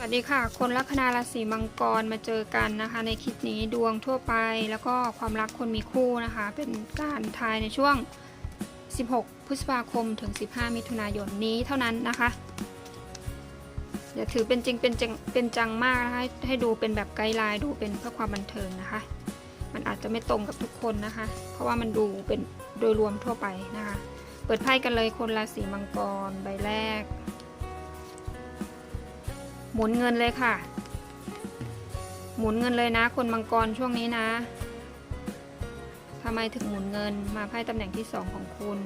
สวัสดีค่ะ คนลัคนาราศีมังกรมาเจอกันนะคะ ในคลิปนี้ดวงทั่วไป แล้วก็ความรักคนมีคู่นะคะ เป็นการทายในช่วง 16 พฤษภาคมถึง 15 มิถุนายนนี้เท่านั้นนะคะอย่าถือเป็นจริงเป็นจังเป็นจังมากนะคะให้ให้ดูเป็นแบบไกด์ไลน์ดูเป็นเพื่อความบันเทิงนะคะ มันอาจจะไม่ตรงกับทุกคนนะคะ เพราะว่ามันดูเป็นโดยรวมทั่วไปนะคะ เปิดไพ่กันเลยคนราศีมังกรใบแรก หมุนเงินเลยค่ะ หมุนเงินเลยนะ คนมังกรช่วงนี้นะทำไมถึงหมุนเงินมาไพ่ตำแหน่งที่สองของคุณ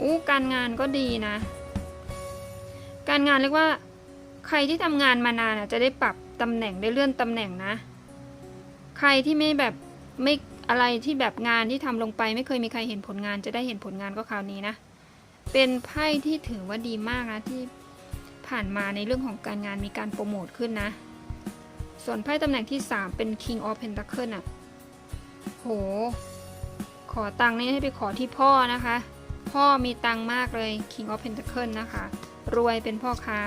อู้การงานก็ดีนะ การงานเรียกว่าใครที่ทำงานมานานอะจะได้ปรับตำแหน่งได้เลื่อนตำแหน่งนะ ใครที่ไม่แบบไม่อะไรที่แบบงานที่ทำลงไป ไม่เคยมีใครเห็นผลงานจะได้เห็นผลงานก็คราวนี้นะ เป็นไพ่ที่ถือว่าดีมากนะที่ ผ่านมาในเรื่องของการงานมีการโปรโมทขึ้นนะ ส่วนไพ่ตำแหน่งที่ 3 เป็น King of Pentacle อะ โห ขอตังค์นี่ให้ไปขอที่พ่อนะคะ พ่อมีตังค์มากเลย King of Pentacle นะคะ รวยเป็นพ่อค้า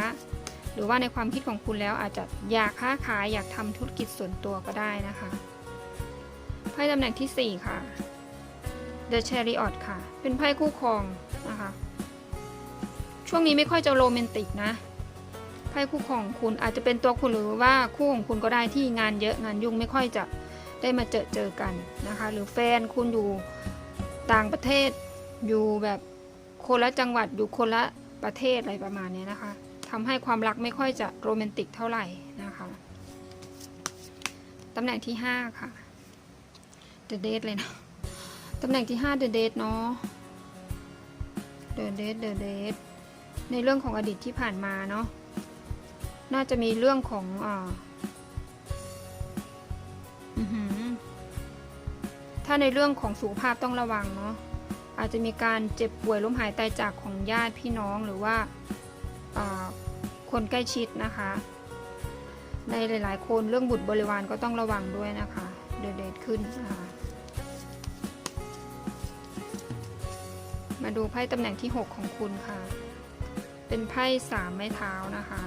หรือว่าในความคิดของคุณแล้วอาจจะอยากค้าขายอยากทำธุรกิจส่วนตัวก็ได้นะคะไพ่ตำแหน่งที่ 4 ค่ะ The Chariot ค่ะ เป็นไพ่คู่ครองนะคะ ช่วงนี้ไม่ค่อยจะโรแมนติกนะ ไพ่คู่ของคุณอาจจะเป็นตัวคุณหรือว่าคู่ของคุณก็ได้ที่งานเยอะงานยุ่งไม่ค่อยจะได้มาเจอเจอกันนะคะ หรือแฟนคุณอยู่ต่างประเทศอยู่แบบคนละจังหวัดอยู่คนละประเทศอะไรประมาณนี้นะคะทำให้ความรักไม่ค่อยจะโรแมนติกเท่าไหร่นะคะตำแหน่งที่ 5 ค่ะ The Date เลยนะตำแหน่งที่ 5 The Date เนาะ The Date The Date ในเรื่องของอดีตที่ผ่านมาเนาะ น่าจะมีเรื่องของอ่าถ้าในเรื่องของสุขภาพต้องระวังเนาะอาจจะมีการเจ็บป่วยล้มหายตายจากของญาติพี่น้องหรือว่าคนใกล้ชิดนะคะ ในหลาย ๆ คนเรื่องบุตรบริวารก็ต้องระวังด้วยนะคะ เดเดดขึ้นนะคะมาดูไพ่ตำแหน่งที่ 6 ของคุณค่ะ เป็นไพ่สามไม้เท้านะคะ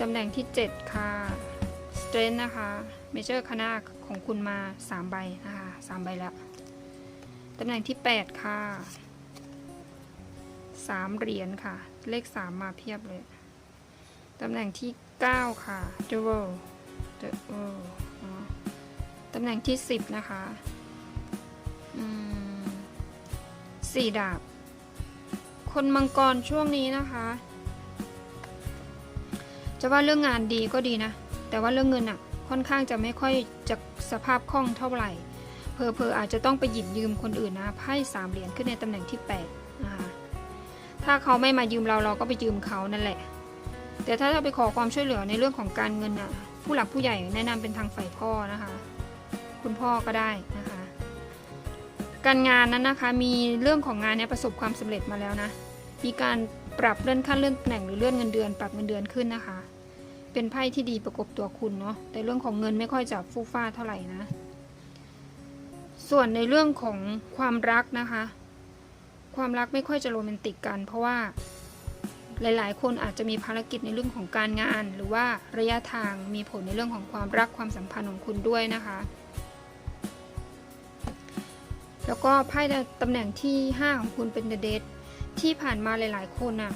ตำแหน่งที่ 7 ค่ะ strength นะคะเมเจอร์คณะของคุณมา 3 ใบนะคะ3ใบแล้ว ตำแหน่งที่ 8 ค่ะ 3 เหรียญค่ะ เลข 3 มาเพียบเลย ตำแหน่งที่ 9 ค่ะ the world the world ตำแหน่งที่ 10 นะคะสี่ดาบ คนมังกรช่วงนี้นะคะ จะว่าเรื่องงานดีก็ดีนะ แต่ว่าเรื่องเงินอะค่อนข้างจะไม่ค่อยจะสภาพคล่องเท่าไหร่ เพอเพออาจจะต้องไปหยิบยืมคนอื่นนะไพ่สามเหรียญขึ้นในตำแหน่งที่8นะคะถ้าเขาไม่มายืมเราเราก็ไปยืมเขานั่นแหละ แต่ถ้าเราไปขอความช่วยเหลือในเรื่องของการเงินอะผู้หลักผู้ใหญ่แนะนำเป็นทางฝ่ายพ่อนะคะ คุณพ่อก็ได้นะคะ การงานนั้นนะคะมีเรื่องของงานเนี่ยประสบความสำเร็จมาแล้วนะ มีการปรับเลื่อนขั้นเลื่อนตำแหน่งหรือเลื่อนเงินเดือน ปรับเงินเดือนขึ้นนะคะ เป็นไพ่ที่ดีประกบตัวคุณเนาะแต่เรื่องของเงินไม่ค่อยจะฟู่ฟ้าเท่าไหร่นะ ส่วนในเรื่องของความรักนะคะ ความรักไม่ค่อยจะโรแมนติกกัน เพราะว่าหลาย ๆ คนอาจจะมีภารกิจในเรื่องของการงาน หรือว่าระยะทางมีผลในเรื่องของความรักความสัมพันธ์ของคุณด้วยนะคะ แล้วก็ไพ่ตำแหน่งที่ 5 ของคุณเป็นเดเดทที่ผ่านมาหลาย ๆ คนน่ะ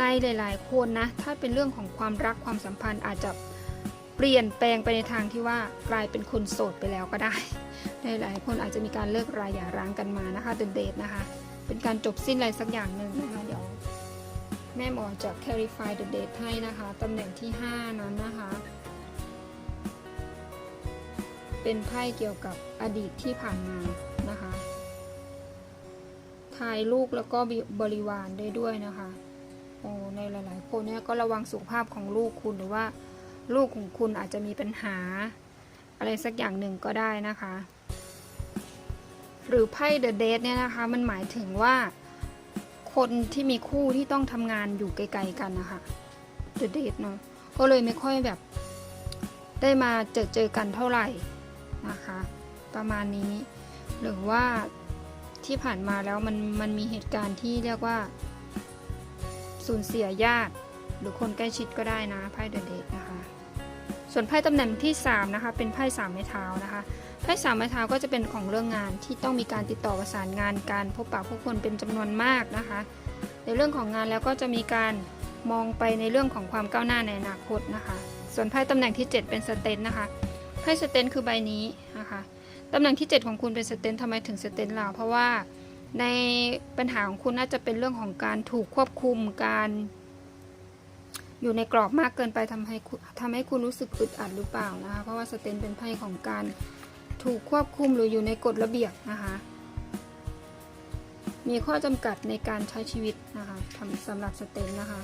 ในหลายๆ คนนะ ถ้าเป็นเรื่องของความรักความสัมพันธ์อาจจะเปลี่ยนแปลงไปในทางที่ว่ากลายเป็นคนโสดไปแล้วก็ได้ หลายๆ คนอาจจะมีการเลิกราหย่าร้างกันมานะคะเดเดทนะคะ เป็นการจบสิ้นอะไรสักอย่างหนึ่งนะคะเดี๋ยวแม่หมอจะ clarify the date ให้นะคะตำแหน่งที่ 5 นั้นนะคะ เป็นไพ่เกี่ยวกับอดีตที่ผ่านมานะคะทายลูกแล้วก็บริวารได้ด้วยนะคะ โอ้ในหลาย ๆ คนเนี่ยก็ระวังสุขภาพของลูกคุณหรือว่าลูกของคุณอาจจะมีปัญหา อะไรสักอย่างหนึ่งก็ได้นะคะ หรือไพ่เดอะเดทเนี่ยนะคะมันหมายถึงว่าคนที่มีคู่ที่ต้องทำงานอยู่ไกล ๆ กันนะคะเดอะเดทเนาะก็เลยไม่ค่อยแบบได้มาเจอเจอกันเท่าไหร่นะคะ ประมาณนี้ หรือว่าที่ผ่านมาแล้วมันมันมีเหตุการณ์ที่เรียกว่า สูญเสียญาติ หรือคนใกล้ชิดก็ได้นะไพ่เดอะเดทนะคะ ส่วนไพ่ตำแหน่งที่ 3 นะคะ เป็นไพ่สามไม้เท้านะคะไพ่สามไม้เท้าก็จะเป็นของเรื่องงานที่ต้องมีการติดต่อประสานงานการพบปะผู้คนเป็นจำนวนมากนะคะ ในเรื่องของงานแล้วก็จะมีการมองไปในเรื่องของความก้าวหน้าในอนาคตนะคะ ส่วนไพ่ตำแหน่งที่ 7 เป็นสเตนนะคะไพ่สเตนคือใบนี้นะคะตำแหน่งที่ 7 ของคุณเป็นสเตนทำไมถึงสเตนล่ะเพราะว่า ในปัญหาของคุณน่าจะเป็นเรื่องของการถูกควบคุมการ อยู่ในกรอบมากเกินไปทำให้ทำให้คุณรู้สึกอึดอัดหรือเปล่านะคะ เพราะว่าสเตนเป็นไพ่ของการถูกควบคุมหรืออยู่ในกฎระเบียบนะคะ มีข้อจำกัดในการใช้ชีวิตนะคะทำสำหรับสเตนนะคะ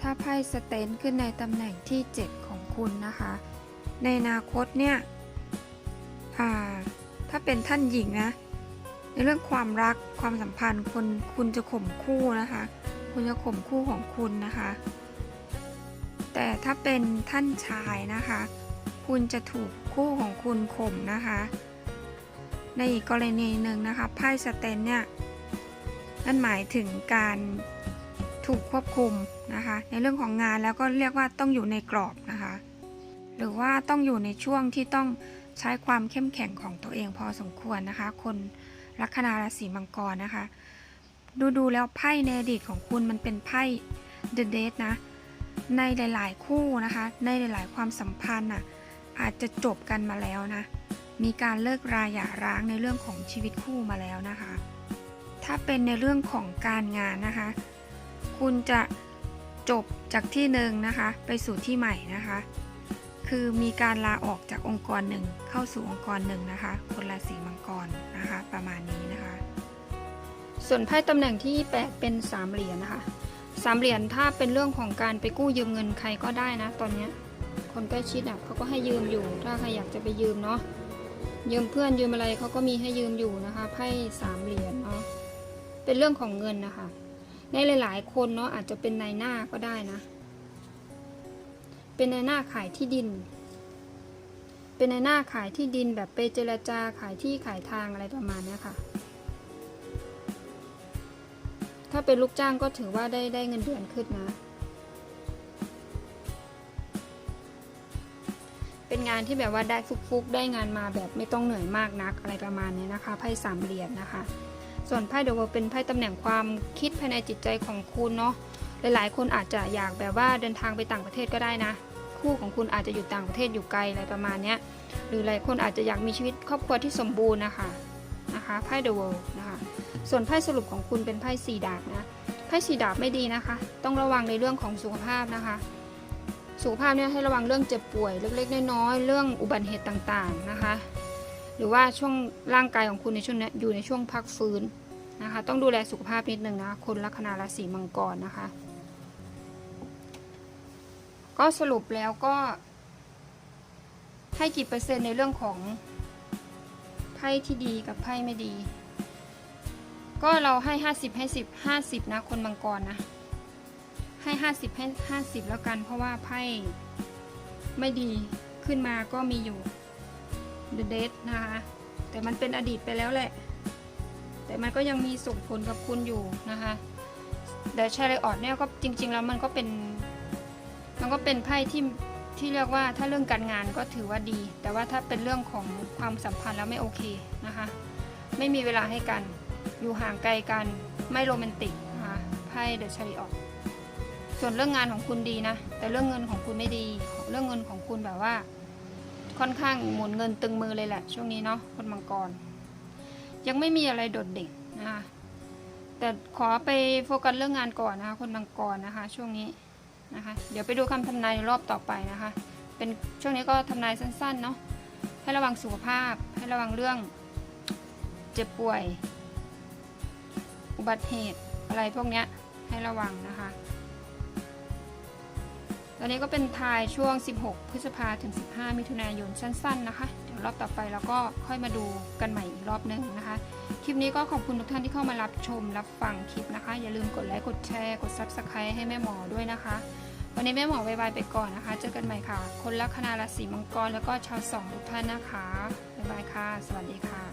ถ้าไพ่สเตนขึ้นในตำแหน่งที่ 7 ของคุณนะคะ ในอนาคตเนี่ยอ่า ถ้าเป็นท่านหญิงนะ ในเรื่องความรักความสัมพันธ์คุณคุณจะข่มคู่นะคะ คุณจะข่มคู่ของคุณนะคะ แต่ถ้าเป็นท่านชายนะคะ คุณจะถูกคู่ของคุณข่มนะคะ ในอีกกรณีหนึ่งนะคะไพ่สเตนเนี่ยนั่นหมายถึงการถูกควบคุมนะคะ ในเรื่องของงานแล้วก็เรียกว่าต้องอยู่ในกรอบนะคะ หรือว่าต้องอยู่ในช่วงที่ต้อง ใช้ความเข้มแข็งของตัวเองพอสมควรนะคะ คนลัคนาราศีมังกรนะคะ ดูดูแล้วไพ่ในอดีตของคุณมันเป็นไพ่ The Death นะ ในหลาย ๆ คู่นะคะ ในหลาย ๆ ความสัมพันธ์น่ะอาจจะจบกันมาแล้วนะ มีการเลิกราหย่าร้างในเรื่องของชีวิตคู่มาแล้วนะคะ ถ้าเป็นในเรื่องของการงานนะคะ คุณจะจบจากที่หนึ่งนะคะ ไปสู่ที่ใหม่นะคะ คือมีการลาออกจากองค์กรหนึ่งเข้าสู่องค์กรหนึ่งนะคะ คนราศีมังกรนะคะ ประมาณนี้นะคะ ส่วนไพ่ตำแหน่งที่ 8 เป็นสามเหรียญนะคะสามเหรียญถ้าเป็นเรื่องของการไปกู้ยืมเงินใครก็ได้นะ ตอนนี้คนใกล้ชิดอะเขาก็ให้ยืมอยู่ ถ้าใครอยากจะไปยืมเนาะยืมเพื่อนยืมอะไรเขาก็มีให้ยืมอยู่นะคะไพ่สามเหรียญเนาะเป็นเรื่องของเงินนะคะในหลาย ๆ คนเนาะอาจจะเป็นนายหน้าก็ได้นะ เป็นในหน้าขายที่ดิน เป็นในหน้าขายที่ดินแบบไปเจรจาขายที่ขายทางอะไรประมาณนี้ค่ะ ถ้าเป็นลูกจ้างก็ถือว่าได้ได้เงินเดือนขึ้นนะ เป็นงานที่แบบว่าได้ฟุกๆ ได้งานมาแบบไม่ต้องเหนื่อยมากนักอะไรประมาณนี้นะคะ ไพ่สามเหรียญนะคะส่วนไพ่เดอะเวิลเป็นไพ่ตำแหน่งความคิดภายในจิตใจของคุณเนาะ หลายๆ คนอาจจะอยากแบบว่าเดินทางไปต่างประเทศก็ได้นะ คู่ของคุณอาจจะอยู่ต่างประเทศอยู่ไกลอะไรประมาณนี้หรือหลายคนอาจจะอยากมีชีวิตครอบครัวที่สมบูรณ์นะคะนะคะไพ่เดอะเวิลด์นะคะส่วนไพ่สรุปของคุณเป็นไพ่สี่ดาบนะไพ่สี่ดาบไม่ดีนะคะ ต้องระวังในเรื่องของสุขภาพนะคะ สุขภาพเนี่ยให้ระวังเรื่องเจ็บป่วยเล็กๆน้อยๆเรื่องอุบัติเหตุต่างๆนะคะหรือว่าช่วงร่างกายของคุณในช่วงนี้อยู่ในช่วงพักฟื้นนะคะ ต้องดูแลสุขภาพนิดนึงนะคนลัคนาราศีมังกรนะคะ ก็สรุปแล้วก็ ให้กี่เปอร์เซ็นต์ในเรื่องของไพ่ที่ดีกับไพ่ไม่ดี ก็เราให้ห้าสิบให้สิบห้าสิบนะคนมังกรนะ ให้ห้าสิบให้ห้าสิบแล้วกันเพราะว่าไพ่ไม่ดีขึ้นมาก็มีอยู่ The d e a t นะคะ แต่มันเป็นอดีตไปแล้วแหละ แต่มันก็ยังมีส่งผลกับคุณอยู่นะคะแต่ชาเลออดเนี่ยก็จริง ๆ แล้วมันก็เป็น มันก็เป็นไพ่ที่ที่เรียกว่าถ้าเรื่องการงานก็ถือว่าดี แต่ว่าถ้าเป็นเรื่องของความสัมพันธ์แล้วไม่โอเคนะคะ ไม่มีเวลาให้กัน อยู่ห่างไกลกัน ไม่โรแมนติกนะคะไพ่เดอะชาริออตส่วนเรื่องงานของคุณดีนะ แต่เรื่องเงินของคุณไม่ดี เรื่องเงินของคุณแบบว่า ค่อนข้างหมุนเงินตึงมือเลยแหละ ช่วงนี้เนาะคนมังกร ยังไม่มีอะไรโดดเด่นนะคะแต่ขอไปโฟกัสเรื่องงานก่อนนะคะคนมังกรนะคะ ช่วงนี้ นะคะ เดี๋ยวไปดูคำทำนายในรอบต่อไปนะคะ เป็นช่วงนี้ก็ทำนายสั้นๆเนาะ ให้ระวังสุขภาพ ให้ระวังเรื่อง เจ็บป่วย อุบัติเหตุอะไรพวกเนี้ยให้ระวังนะคะ ตอนนี้ก็เป็นทายช่วง 16 พฤษภาถึง 15 มิถุนายนสั้น ๆ นะคะ รอบต่อไปเราก็ค่อยมาดูกันใหม่อีกรอบหนึ่งนะคะ คลิปนี้ก็ขอบคุณทุกท่านที่เข้ามารับชมรับฟังคลิปนะคะ อย่าลืมกดไลค์กดแชร์กด Subscribe ให้แม่หมอด้วยนะคะ วันนี้แม่หมอบายบายไปก่อนนะคะ เจอกันใหม่ค่ะ คนลัคนาราศีมังกรแล้วก็ชาวสองทุกท่านนะคะบายบายค่ะ สวัสดีค่ะ